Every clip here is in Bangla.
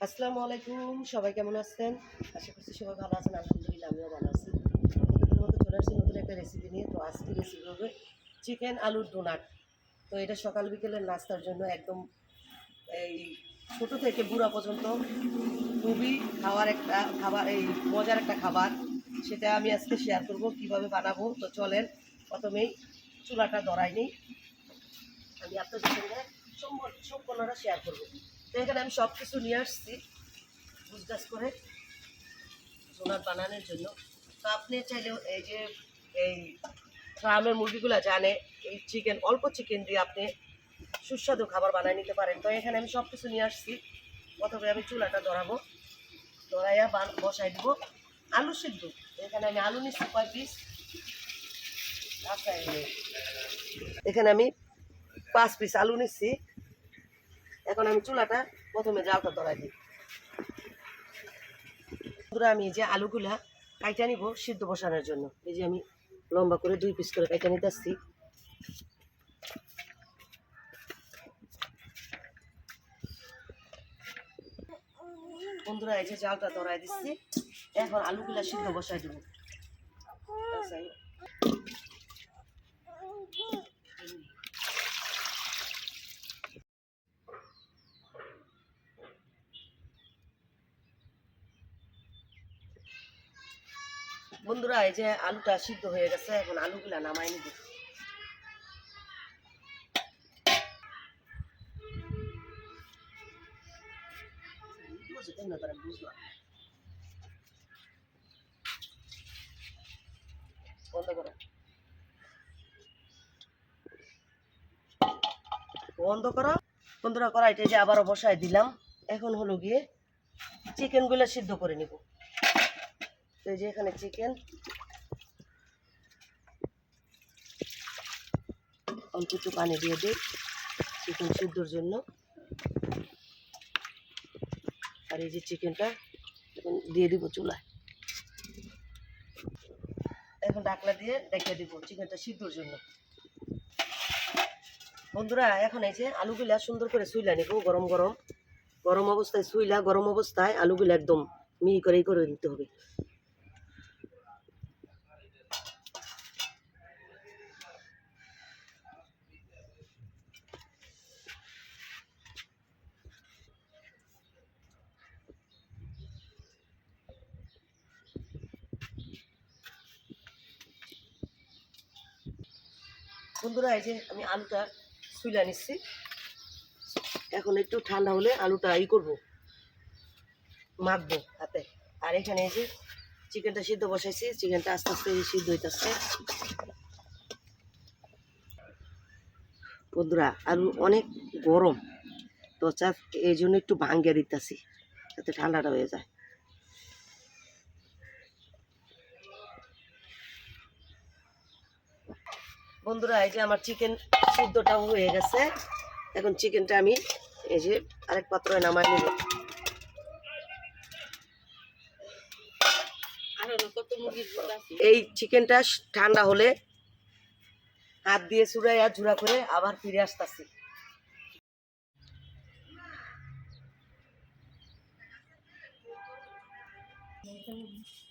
আসসালামু আলাইকুম, সবাই কেমন আছেন? আশা করছি সবাই ভালো আছেন, আলহামদুলিল্লাহ আমিও ভালো আছি। মতো চলে আসছি নতুন একটা রেসিপি নিয়ে। তো আজকে রেসিপি হবে চিকেন আলুর ডোনাট তো এটা সকাল বিকেলের নাস্তার জন্য একদম এই ছোটো থেকে বুড়া পর্যন্ত খুবই খাওয়ার একটা খাবার, এই মজার একটা খাবার। সেটা আমি আজকে শেয়ার করব, কীভাবে বানাবো। তো চলেন, প্রথমেই চুলাটা ধরাই নিই। আমি আপনাদের সঙ্গে সম্পূর্ণ- সম্পূর্ণটা শেয়ার করব। তো এখানে আমি সব কিছু নিয়ে আসছি, গুজগাছ করে, সোনার বানানোর জন্য। তো আপনি চাইলেও এই যে, এই ফার্মের মুরগিগুলো জানে, এই চিকেন অল্প চিকেন দিয়ে আপনি সুস্বাদু খাবার বানিয়ে নিতে পারেন। তো এখানে আমি সব কিছু নিয়ে আসছি। প্রথমে আমি চুলাটা ধরাবো, ধরাইয়া বসাই দিব। আলু সিদ্ধ। এখানে আমি আলু নিচ্ছি কয় পিস আচ্ছা এখানে আমি পাঁচ পিস আলু নিচ্ছি। এখন আমি চুলাটা প্রথমে জালটা ধরাই দিই। বন্ধুরা, আমি যে আলুগুলা কাইটা নিব সিদ্ধ বসানোর জন্য। এই যে আমি লম্বা করে দুই পিস করে কাইটা নিতে আসছি। বন্ধুরা, এই যে জালটা ধরাই দিচ্ছি। এখন আলুগুলা সিদ্ধ বসাই দেবো। বন্ধুরা এই যে আলুটা সিদ্ধ হয়ে গেছে, এখন আলুগুলা নামাই নিব। বন্ধ করো। বন্ধ করো। বন্ধুরা কড়াইটা যে আবারও বসাই দিলাম, এখন হলো গিয়ে চিকেনগুলো সিদ্ধ করে নিব। এই যে এখানে চিকেন। অল্প একটু পানি দিয়ে দিই চিকেন সিদ্ধর জন্য। আর এই যে চিকেনটা দিয়ে দিব চুলায়। এখন ডাকলা দিয়ে রেখে দিব চিকেনটা সিদ্ধর জন্য। বন্ধুরা, এখন এই যে আলুগুলা সুন্দর করে শুইলা নিব, গরম গরম। গরম অবস্থায় শুইলা গরম অবস্থায় আলুগুলো একদম মিহি করেই করে দিতে হবে। বন্ধুরা, এই যে আমি আলুটা সুইলা নিচ্ছি। এখন একটু ঠান্ডা হলে আলুটা ই করব, মাখবো হাতে। আর এখানে যে চিকেনটা সিদ্ধ বসাইছি, চিকেনটা আস্তে আস্তে সিদ্ধ হইতেছে। বন্ধুরা, আলু অনেক গরম, তো চা এই জন্য একটু ভাঙ্গে দিতেছি, যাতে ঠান্ডাটা হয়ে যায়। বন্ধুরা, এই যে আমার চিকেন সিদ্ধটাও হয়ে গেছে। এখন চিকেনটা আমি এই যে আরেক পাত্রে নামাই নিব। এই চিকেনটা ঠান্ডা হলে হাত দিয়ে চুড়াইয়া ঝুড়া করে আবার ফিরে আসতেছি।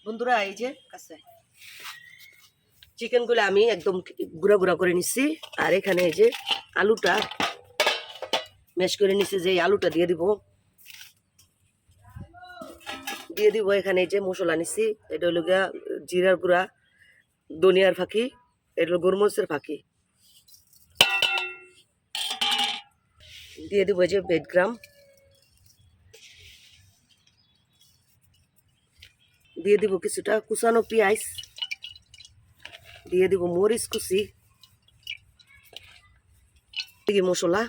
বন্ধুরা, এই যে কাছে। চিকেনগুলো আমি একদম গুঁড়া গুঁড়া করে নিচ্ছি। আর এখানে এই যে আলুটা ম্যাশ করে নিচ্ছি, যে আলুটা দিয়ে দিব। দিয়ে দিব এখানে এই যে মশলা নিচ্ছি, এটা হলো গিয়া জিরার গুঁড়া, ধনিয়ার ফাঁকি, এটা হলো গোরমরিচের ফাঁকি। দিয়ে দিব এই যে বেড গ্রাম দিয়ে দিব কিছুটা কুচানো পেঁয়াজ। দিয়ে দিব মরিচ কুচি। দিয়ে মশলা।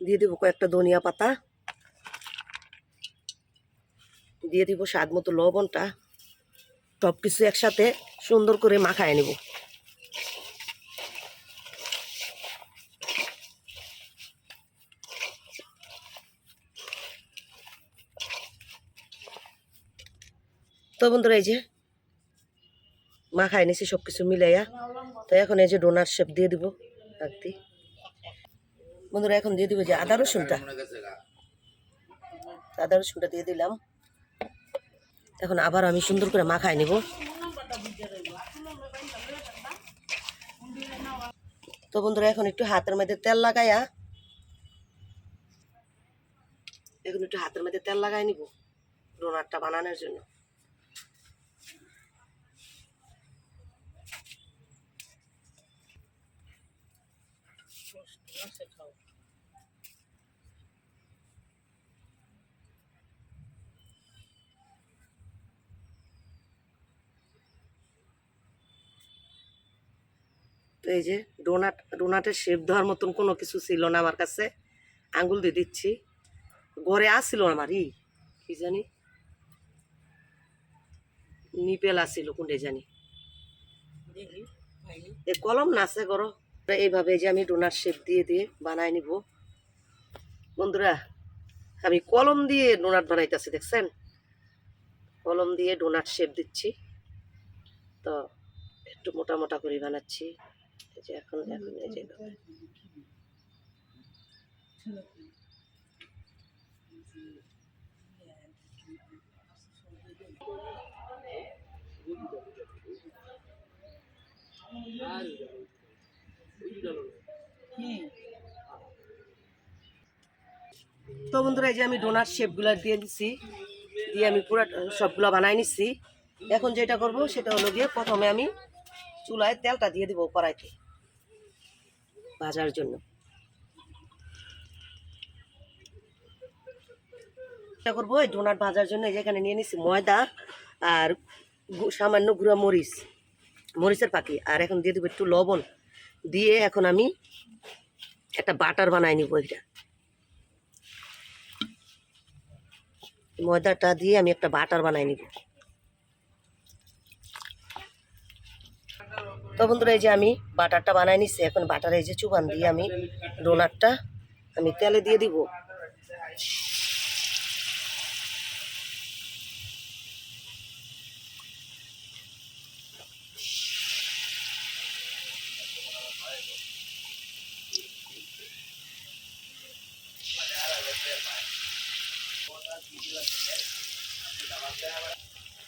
দিয়ে দিব কয়েকটা ধনিয়া পাতা। দিয়ে দিব স্বাদ মতো লবণটা। সব কিছু একসাথে সুন্দর করে মাখায় নেব। তো বন্ধুরা এই যে মা মাখায় নিছি সব কিছু মিলাইয়া। তো এখন এই যে ডোনার শেপ দিয়ে দিব রাখতি বন্ধুরা, এখন দিয়ে দিব যে আদা রসুনটা। আদা রসুনটা দিয়ে দিলাম। এখন আবার আমি সুন্দর করে মাখাই নেব। তো বন্ধুরা, এখন একটু হাতের মধ্যে তেল লাগাইয়া, এখন একটু হাতের মধ্যে তেল লাগাই নিব ডোনারটা বানানোর জন্য। তো এই যে ডোনাট ডোনাটের শেপ দেওয়ার মতন কোনো কিছু ছিল না আমার কাছে। আঙ্গুল দিয়ে দিচ্ছি। ঘরে আসছিল আমার ই কি জানি? নিপেল আসছিল কোনটা জানি। এ কলম নাচে করো এইভাবে যে আমি ডোনাট শেপ দিয়ে দিয়ে বানাই নিব। বন্ধুরা, আমি কলম দিয়ে ডোনাট বানাইতেছি, দেখছেন? কলম দিয়ে ডোনাট শেপ দিচ্ছি। তো একটু মোটা মোটা করে বানাচ্ছি। এই যে এখন এখন এই যে তো বন্ধুরা, এই যে আমি ডোনাট শেপগুলো দিয়ে দিচ্ছি দিয়ে আমি পুরো সবগুলো বানাই নিচ্ছি এখন যেটা করব, সেটা হলো গিয়ে প্রথমে আমি চুলায় তেলটা দিয়ে দিব কড়াইতে ভাজার জন্য। চেষ্টা করব এই ডোনাট ভাজার জন্য যে এখানে নিয়ে নিচ্ছি ময়দা আর সামান্য গুঁড়া মরিচ, মরিচের পাখি আর এখন দিয়ে দেবো একটু লবণ। দিয়ে এখন আমি একটা বাটার বানাই নিব এটা। ময়দাটা দিয়ে আমি একটা বাটার বানাই নিব। তো বন্ধুরা, এই যে আমি বাটারটা বানাই নিচ্ছি এখন বাটারে এই যে চুবান দিয়ে আমি ডোনাটটা আমি তেলে দিয়ে দিব।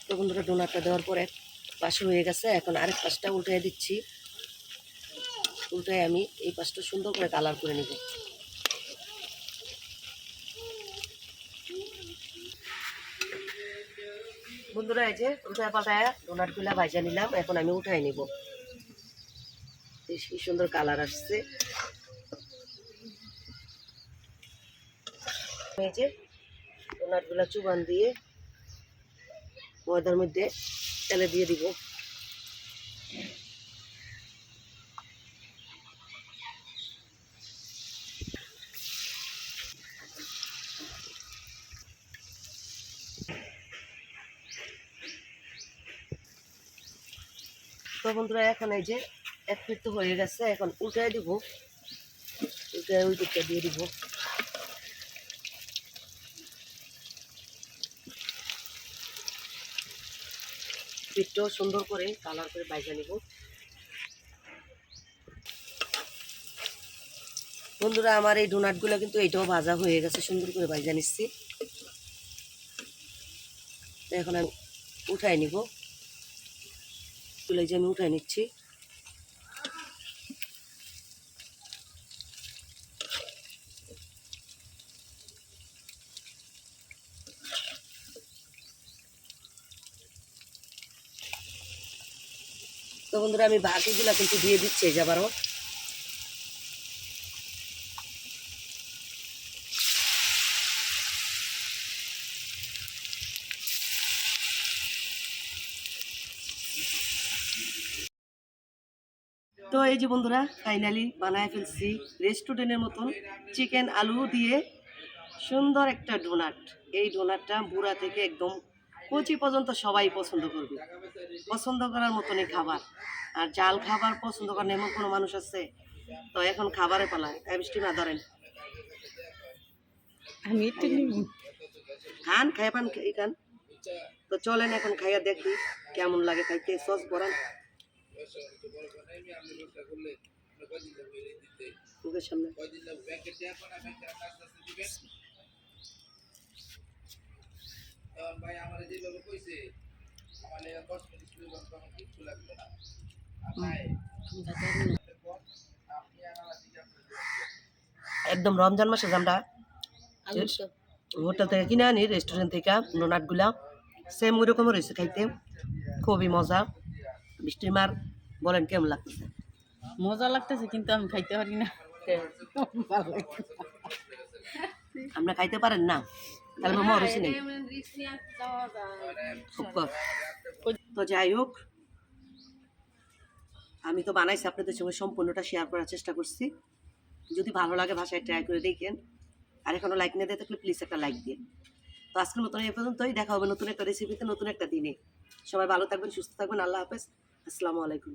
তো বন্ধুরা ডোনাটটা দেওয়ার পরে পাশে হয়ে গেছে, এখন আরেক পাশটা উল্টে দিচ্ছি। উল্টে আমি এই পাশটা সুন্দর করে কালার করে নিব। বন্ধুরা, এই যে উল্টায় পাল্টায় ডোনাটগুলা ভাজা নিলাম, এখন আমি উঠাই নিব। কি সুন্দর কালার আসছে। এই যে ডোনাটগুলা চুবান দিয়ে ময়দার মধ্যে তেলে দিয়ে দিব। বন্ধুরা, এখন এই যে এক ফিট তো হয়ে গেছে, এখন উল্টাই দিব। উল্টাই ওই দিকটা দিয়ে দিব। পিঠটাও সুন্দর করে কালার করে বাইজা নিব। বন্ধুরা, আমার এই ডোনাটগুলো কিন্তু এইটাও ভাজা হয়ে গেছে, সুন্দর করে বাইজা নিচ্ছি। এখন আমি উঠাই নিব। তুলে যে আমি উঠাই নিচ্ছি। তো বন্ধুরা, আমি বাকিগুলো কিন্তু দিয়ে দিচ্ছি, এই যে তো এই যে বন্ধুরা ফাইনালি বানায় ফেলছি রেস্টুরেন্টের মতন চিকেন আলু দিয়ে সুন্দর একটা ডোনাট এই ডোনাটটা বুড়া থেকে একদম কচি পর্যন্ত সবাই পছন্দ করবে। পছন্দ করার মতনই খাবার। আর জাল খাবার পছন্দ করেন এমন কোনো মানুষ আছে? তো এখন খাবারে পালায় বৃষ্টি না ধরেন। আমি খান খাই পান এই খান। তো চলেন এখন খাইয়া দেখি কেমন লাগে খাইতে সস বরান। মুখের সামনে ভাই আমার যেভাবে কইছে আমার দশ মিনিট কিচ্ছু লাগবে না। একদম রমজান মাসে যে আমরা হোটেল থেকে কিনে আনি রেস্টুরেন্ট থেকে ডোনাটগুলা সেম ওই রকম রয়েছে খাইতে। খুবই মজা। বৃষ্টির মার বলেন কেমন লাগতেছে? মজা লাগতেছে কিন্তু আমি খাইতে পারি না। আমরা খাইতে পারেন না? তাহলে মামা নেই। তো যাই হোক আমি তো বানাইছি আপনাদের সঙ্গে সম্পূর্ণটা শেয়ার করার চেষ্টা করছি। যদি ভালো লাগে ভাষায় ট্রাই করে দেখেন। আর এখনও লাইক না দিয়ে থাকলে প্লিজ একটা লাইক দিন। তো আজকে নতুন এই পর্যন্তই দেখা হবে নতুন একটা রেসিপিতে নতুন একটা দিনে। সবাই ভালো থাকবেন সুস্থ থাকবেন আল্লাহ হাফেজ। আসসালামু আলাইকুম।